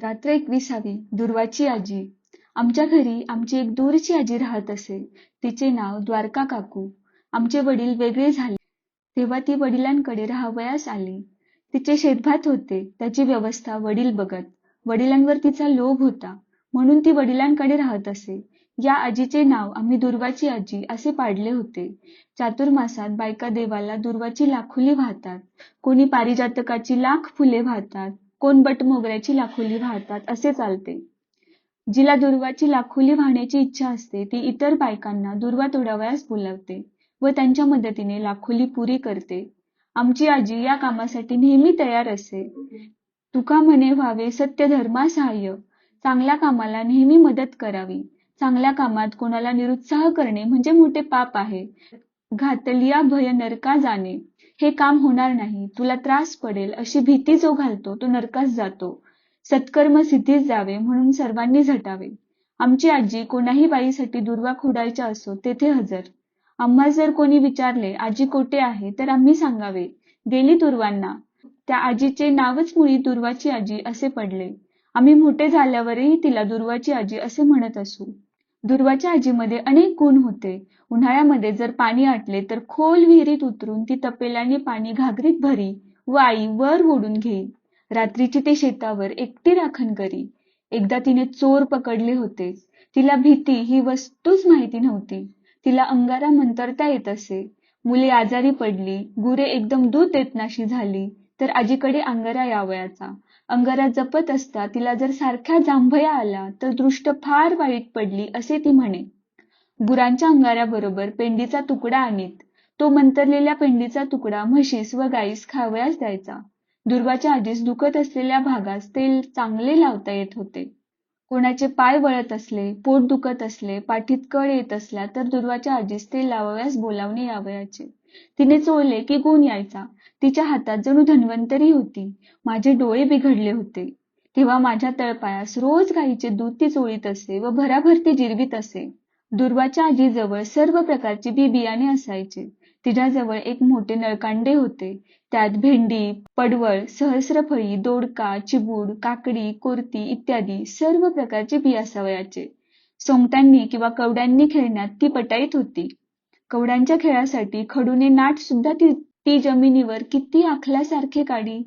रात्र एकविसावी दुर्वाची आजी. आमच्या घरी आमची एक दूरची आजी राहत असे. तिचे नाव द्वारका काकू. आमचे वडील वेगळे झाले. तेव्हा ती वडिलांकडे राहावयास आली. तिचे शेतभात होते. त्याची व्यवस्था वडील बघत. वडिलांवर तिचा लोभ होता. म्हणून ती वडिलांकडे राहत असे. या आजीचे नाव आम्ही दुर्वाची आजी असे पाडले होते. चातुर्मासात बायका देवाला दुर्वाची लाखोली वाहतात. कोणी पारिजातकाची लाख फुले वाहतात. कोण बटमोगऱ्याची लाखोली वाहतात असे चालते. जिला दुर्वाची लाखोली वाहण्याची इच्छा असते ती इतर बायकांना दुर्वा तोडावयास बोलावते व त्यांच्या मदतीने लाखोली पुरी करते. आमची आजी या कामासाठी नेहमी तयार असे. तुका म्हणे व्हावे सत्य धर्मासहाय्य चांगल्या कामाला नेहमी मदत करावी. चांगल्या कामात कोणाला निरुत्साह करणे म्हणजे मोठे पाप आहे. घातलिया भय नरका जाणे. हे काम होणार नाही तुला त्रास पडेल अशी भीती जो घालतो तो नरकास जातो. सत्कर्म सिद्धीस जावे म्हणून सर्वांनी झटावे. आमची आजी कोणाही बाईसाठी दुर्वा खोडायच्या असो तेथे हजर. आम्हा जर कोणी विचारले आजी कोठे आहे? तर आम्ही सांगावे गेली दुर्वांना. त्या आजीचे नावच मुळी दुर्वाची आजी असे पडले. आम्ही मोठे झाल्यावरही तिला दुर्वाची आजी असे म्हणत असू. दुर्वाच्या आजीमध्ये अनेक गुण होते. उन्हाळ्यामध्ये जर पाणी आटले तर खोल विहिरीत उतरून ती तपेल्याने पाणी घागरीत भरी व आई वर ओढून घेई रात्रीची ते शेतावर एकटी राखण करी. एकदा तिने चोर पकडले होते. तिला भीती ही वस्तूच माहिती नव्हती. तिला अंगारा मंतरता येत असे. मुले आजारी पडली गुरे एकदम दूध देतनाशी झाली. तर आजीकडे अंगारा यावयाचा. अंगारा जपत असता तिला जर सारख्या जांभया आला तर दृष्ट फार वाईट पडली असे ती म्हणे. गुरांच्या अंगाऱ्याबरोबर पेंडीचा तुकडा आणीत. तो मंतरलेल्या पेंडीचा तुकडा म्हशीस व गाईस खावयास द्यायचा. दुर्वाच्या आजीस दुखत असलेल्या भागास तेल चांगले लावता येत होते. कोणाचे पाय वळत असले पोट दुखत असले पाठीत कळ येत असला तर दुर्वाच्या आजीस तेल लावाव्यास बोलावणे यावयाचे. तिने चोळले की गुण यायचा. तिच्या हातात जणू धन्वंतरी होती. माझे डोळे बिघडले होते. तेव्हा माझ्या तळपायास रोज गाईचे दूध ती चोळीत असे व भराभर ती जिरवीत असे. दुर्वाच्या आजीजवळ सर्व प्रकारची बी बियाणे असायचे. तिच्याजवळ एक मोठे नळकांडे होते. त्यात भेंडी पडवळ सहस्रफळी दोडका चिबूड काकडी कोरती इत्यादी सर्व प्रकारचे बी असावयाचे. सोंगट्यांनी किंवा कवड्यांनी खेळण्यात ती पटाईत होती. कवड्यांच्या खेळासाठी खडूने नाट सुद्धा ती ती जमिनीवर किती आखल्यासारखे काढी.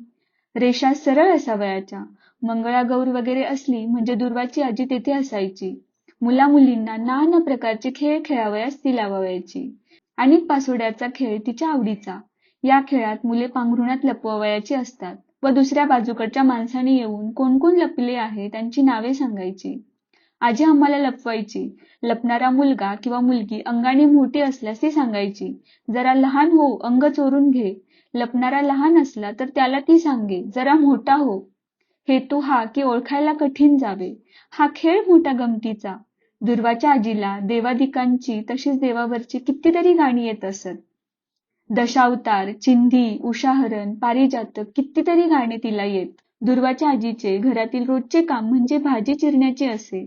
रेषा सरळ असावयाच्या मंगळागौर वगैरे असली म्हणजे दुर्वाची आजी तेथे असायची. मुला मुलींना नाना प्रकारचे खेळ खेळावयास ती लावावयाची. आणि पासोड्याचा खेळ तिच्या आवडीचा. या खेळात मुले पांघरुणात लपवावयाची असतात. व दुसऱ्या बाजूकडच्या माणसाने येऊन कोण कोण लपले आहे त्यांची नावे सांगायची. आजी आम्हाला लपवायची. लपणारा मुलगा किंवा मुलगी अंगाने मोठी असल्यास ती सांगायची. जरा लहान हो अंग चोरून घे. लपणारा लहान असला तर त्याला ती सांगे जरा मोठा हो. हेतू हा की ओळखायला कठीण जावे. हा खेळ मोठा गमतीचा. दुर्वाच्या आजीला देवादिकांची तशीच देवावरची कितीतरी गाणी येत असत. दशावतार चिंधी उषाहरण पारिजातक कितीतरी गाणे तिला येत. दुर्वाच्या आजीचे घरातील रोजचे काम म्हणजे भाजी चिरण्याचे असे.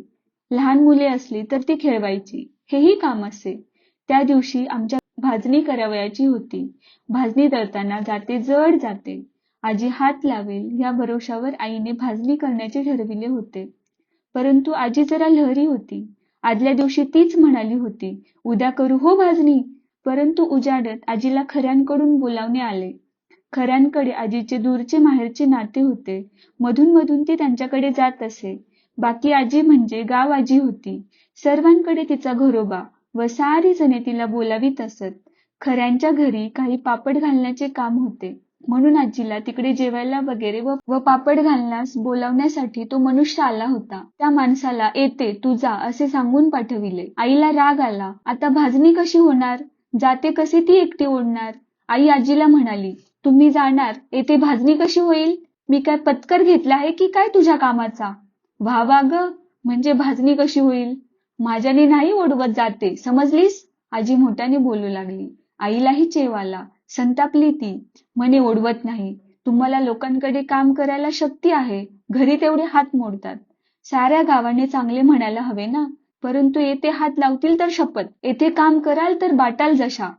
लहान मुले असली तर ती खेळवायची. हेही काम असे. त्या दिवशी आमच्या भाजणी करावयाची होती. भाजणी दळताना जाते जड जाते. आजी हात लावेल या भरोशावर आईने भाजणी करण्याचे ठरविले होते. परंतु आजी जरा लहरी होती. आदल्या दिवशी तीच म्हणाली होती उद्या करू हो भाजणी. परंतु उजाडत आजीला खऱ्यांकडून बोलावणे आले. खऱ्यांकडे आजीचे दूरचे माहेरचे नाते होते. मधून मधून ती त्यांच्याकडे जात असे. बाकी आजी म्हणजे गाव आजी होती. सर्वांकडे तिचा घरोबा व सारी जणे तिला बोलावीत असत. खऱ्यांच्या घरी काही पापड घालण्याचे काम होते. म्हणून आजीला तिकडे जेवायला वगैरे व पापड घालण्यास बोलावण्यासाठी तो मनुष्य आला होता. त्या माणसाला येते तू जा असे सांगून पाठविले. आईला राग आला आता भाजणी कशी होणार? जाते कसे ती एकटी ओढणार? आई आजीला म्हणाली तुम्ही जाणार येथे भाजणी कशी होईल? मी काय पत्कर घेतला आहे की काय तुझ्या कामाचा? वा वा ग म्हणजे भाजणी कशी होईल? माझ्याने नाही ओढवत जाते. समजलीस? आजी मोठ्याने बोलू लागली. आईलाही चेव आला. संतापली ती. म्हणे ओढवत नाही. तुम्हाला लोकांकडे काम करायला शक्ती आहे. घरी तेवढे हात मोडतात. साऱ्या गावाने चांगले म्हणायला हवे ना? परंतु येथे हात लावतील तर शपथ. येथे काम कराल तर बाटाल जशा.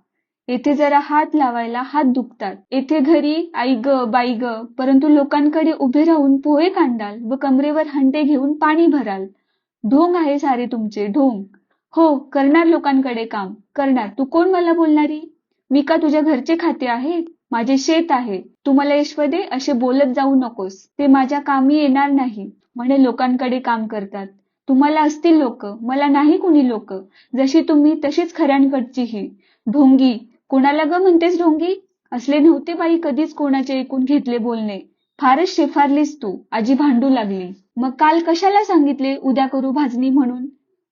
येथे जरा हात लावायला हात दुखतात. येथे घरी आई ग बाई ग परंतु लोकांकडे उभे राहून पोहे कांडाल व कमरेवर हंडे घेऊन पाणी भराल. ढोंग आहे सारे तुमचे ढोंग. हो करणार लोकांकडे काम. करणार. तू कोण मला बोलणारी? मी का तुझ्या घरचे खाते आहे माझे शेत आहे. तू मला यशवदे असे बोलत जाऊ नकोस. ते माझ्या कामी येणार नाही म्हणे लोकांकडे काम करतात. तुम्हाला असतील लोक मला नाही कुणी लोक. जशी तुम्ही तशीच खऱ्यांकडचीही ढोंगी कोणाला ग म्हणतेस ढोंगी? असले नव्हते बाई कधीच कोणाचे ऐकून घेतले बोलणे. फारच शेफारलीस तू. आजी भांडू लागली. मग काल कशाला सांगितले उद्या करू भाजणी म्हणून?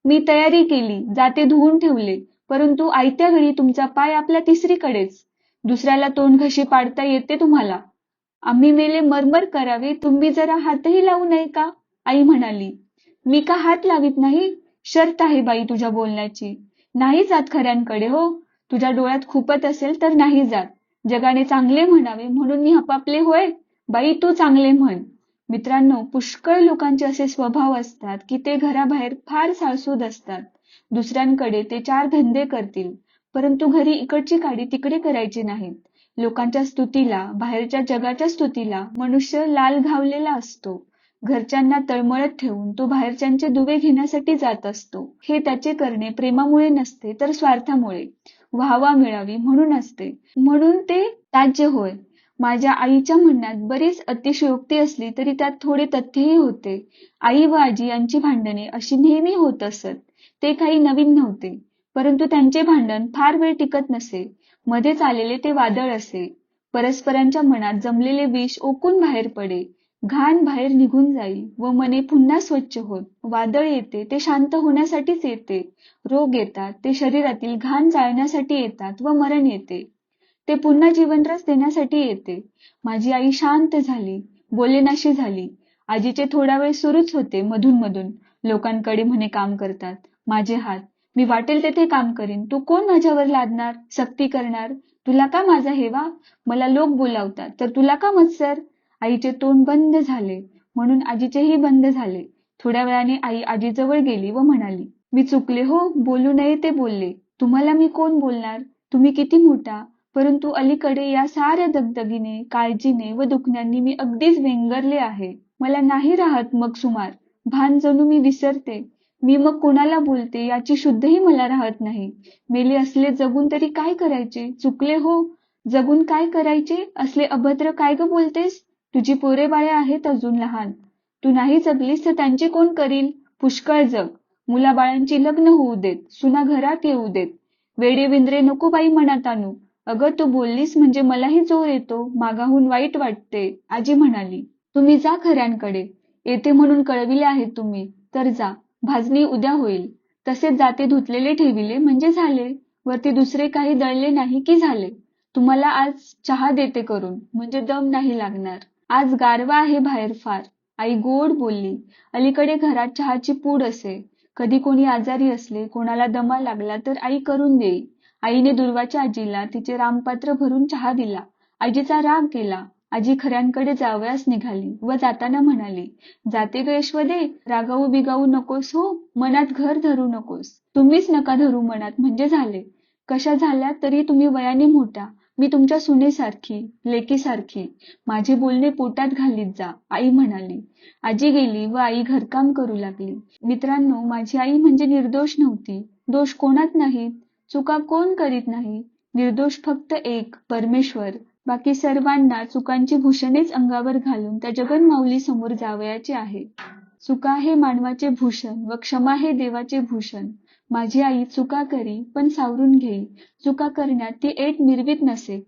मी तयारी केली. जाते धुवून ठेवले. परंतु आयत्या वेळी तुमचा पाय आपल्या तिसरीकडेच. दुसऱ्याला तोंड घशी पाडता येते तुम्हाला. आम्ही मेले मरमर करावे. तुम्ही जरा हातही लावू नये का? आई म्हणाली. मी का हात लावित नाही? शर्त आहे बाई तुझ्या बोलण्याची. नाही जात खऱ्यांकडे हो. तुझ्या डोळ्यात खुपत असेल तर नाही जात. जगाने चांगले म्हणावे म्हणून मी हपापले होय. बाई तू चांगले म्हण. मित्रांनो पुष्कळ लोकांचे असे स्वभाव असतात की ते घराबाहेर फार साळसूद असतात. दुसऱ्यांकडे ते चार धंदे करतील परंतु घरी इकडची काडी तिकडे करायची नाहीत. लोकांच्या स्तुतीला बाहेरच्या जगाच्या स्तुतीला मनुष्य लाल घावलेला असतो. घरच्यांना तळमळत ठेवून तो बाहेरच्यांचे दुवे घेण्यासाठी जात असतो. हे त्याचे करणे प्रेमामुळे नसते तर स्वार्थामुळे. व्हावा मिळावी म्हणून असते. म्हणून ते त्याज्य होय. माझ्या आईच्या म्हणण्यात बरीच अतिशयोक्ती असली तरी त्यात थोडे तथ्यही होते. आई व आजी यांची भांडणे अशी नेहमी होत असत. ते काही नवीन नव्हते. परंतु त्यांचे भांडण फार वेळ टिकत नसे. मध्येच आलेले ते वादळ असे. परस्परांच्या मनात जमलेले विष ओकून बाहेर पडे. घाण बाहेर निघून जाईल व मने पुन्हा स्वच्छ होत. वादळ येते ते शांत होण्यासाठीच येते. रोग येतात ते शरीरातील घाण जाळण्यासाठी येतात व मरण येते. ते पुन्हा जीवनरस देण्यासाठी येते. माझी आई शांत झाली बोलेनाशी झाली. आजीचे थोडा वेळ सुरूच होते मधून मधून. लोकांकडे म्हणे काम करतात. माझे हात मी वाटेल तेथे काम करीन. तू कोण माझ्यावर लादणार सक्ती करणार? तुला का माझा हेवा? मला लोक बोलावतात. तर तुला का मत्सर? आईचे तोंड बंद झाले. म्हणून आजीचेही बंद झाले. थोड्या वेळाने आई आजीजवळ गेली व म्हणाली मी चुकले हो बोलू नये ते बोलले. तुम्हाला मी कोण बोलणार? तुम्ही किती मोठा? परंतु अलीकडे या साऱ्या दगदगीने काळजीने व दुखण्यांनी मी अगदीच वेंगरले आहे. मला नाही राहत मग सुमार. भान जणू मी विसरते. मी मग कोणाला बोलते याची शुद्धही मला राहत नाही. मेले असले जगून तरी काय करायचे? चुकले हो. जगून काय करायचे? असले अभद्र काय ग बोलतेस? तुझी पोरे बाळे आहेत अजून लहान. तू नाही जगलीस तर त्यांचे कोण करील? पुष्कळ जग. मुलाबाळांची लग्न होऊ देत सुना घरात येऊ देत. वेडे विंद्रे नको बाई म्हणत आणू. अगं तू बोललीस म्हणजे मलाही जोर येतो. मागाहून वाईट वाटते आजी म्हणाली. तुम्ही जा खऱ्यांकडे. येते म्हणून कळविले आहे तुम्ही. तर जा. भाजणी उद्या होईल. तसेच जाते धुतलेले ठेविले म्हणजे झाले. वरती दुसरे काही दळले नाही की झाले. तुम्हाला आज चहा देते करून. म्हणजे दम नाही लागणार. आज गारवा आहे बाहेर फार. आई गोड बोलली अलीकडे घरात चहाची पूड असे. कधी कोणी आजारी असले कोणाला दमा लागला तर आई करून देई. आईने दुर्वाच्या आजीला तिचे रामपात्र भरून चहा दिला. आजीचा राग गेला आजी खऱ्यांकडे जावयास निघाली व जाताना म्हणाली जाते ग यशवदे रागावू बिगावू नकोस हो मनात घर धरू नकोस. तुम्हीच नका धरू मनात म्हणजे झाले. कशा झाल्या तरी तुम्ही वयाने मोठा. मी तुमच्या सुनेसारखी लेकीसारखी माझे बोलणे पोटात घालीत जा आई म्हणाली. आजी गेली व आई घरकाम करू लागली. मित्रांनो माझी आई म्हणजे निर्दोष नव्हती. दोष कोणात नाहीत. चुका कोण करीत नाही? निर्दोष फक्त एक परमेश्वर. बाकी सर्वांना चुकांची भूषणेच अंगावर घालून त्या जगन्माऊली समोर जावयाचे आहे. चुका हे मानवाचे भूषण व क्षमा हे देवाचे भूषण. माझी आई चुका करी पण सावरून घेई. चुका करण्यात ती ऐट मिरवीत नसे.